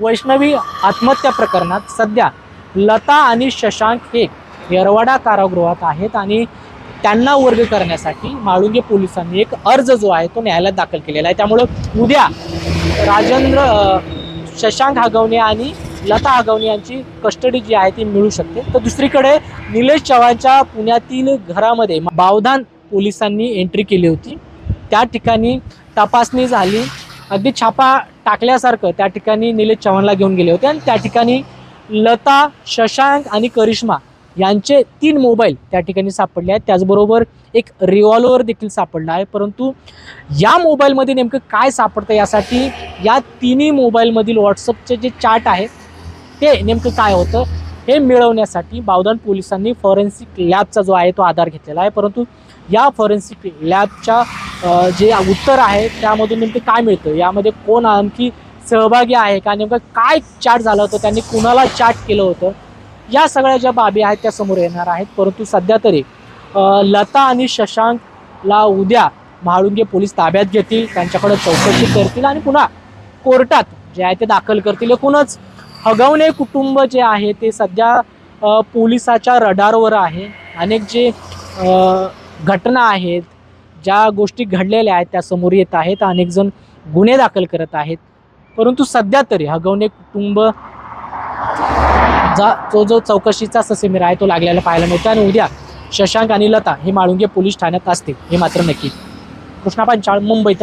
वैष्णवी आत्महत्या प्रकरणात सध्या लता आणि शशांक हे येरवाडा कारागृहात आहेत आणि त्यांना वर्ग करण्यासाठी माळुंगे पोलिसांनी एक अर्ज जो आहे तो न्यायालयात दाखल केलेला आहे. त्यामुळं उद्या राजेंद्र शशांक हगवणे आणि लता हगवणे यांची कस्टडी जी आहे ती मिळू शकते. तर दुसरीकडे निलेश चव्हाणच्या पुण्यातील घरामध्ये बावधान पोलिसांनी एंट्री केली होती. त्या ठिकाणी तपासणी झाली. अगदी छापा टाकल्यासारखं त्या ठिकाणी निलेश चव्हाणला घेऊन गेले होते. आणि त्या ठिकाणी लता शशांक आणि करिश्मा यांचे तीन मोबाईल त्या ठिकाणी सापडले आहेत. त्याचबरोबर एक रिव्हॉल्वर देखील सापडला आहे. परंतु या मोबाईलमध्ये नेमकं काय सापडतं यासाठी या तिन्ही मोबाईलमधील व्हॉट्सअपचे जे चार्ट आहे ते नेमकं काय होतं हे मिळवण्यासाठी बावदान पोलिसांनी फॉरेन्सिक लॅबचा जो आहे तो आधार घेतलेला आहे. परंतु या फॉरेन्सिक लॅबच्या जे उत्तर आहे त्यामधून नेमकं काय मिळतं? यामध्ये कोण आणखी सहभागी आहे? का नेमकं काय चाट झालं होतं? त्यांनी कुणाला चाट केलं होतं? या सगळ्या ज्या बाबी आहेत त्या समोर येणार आहेत. परंतु सध्या तरी लता आणि शशांकला उद्या म्हाळुंगे पोलीस ताब्यात घेतील. त्यांच्याकडे चौकशी करतील आणि पुन्हा कोर्टात जे आहे ते दाखल करतील. एकूणच हगवणे कुटुंब जे आहे ते सध्या पोलिसाच्या रडारवर आहे. अनेक जे घटना आहेत ज्या गोष्टी घडलेल्या आहेत त्या समोर येत आहेत अनेकजण गुन्हे दाखल करत आहेत. परंतु सध्या तरी हगवणे कुटुंब जा जो जो चौकशीचा ससेमिरा आहे तो लागलेला पाहायला मिळतो आणि उद्या शशांक आणि लता हे माळुंगे पोलीस ठाण्यात असतील हे मात्र नक्की. कृष्णा पांचाळ मुंबई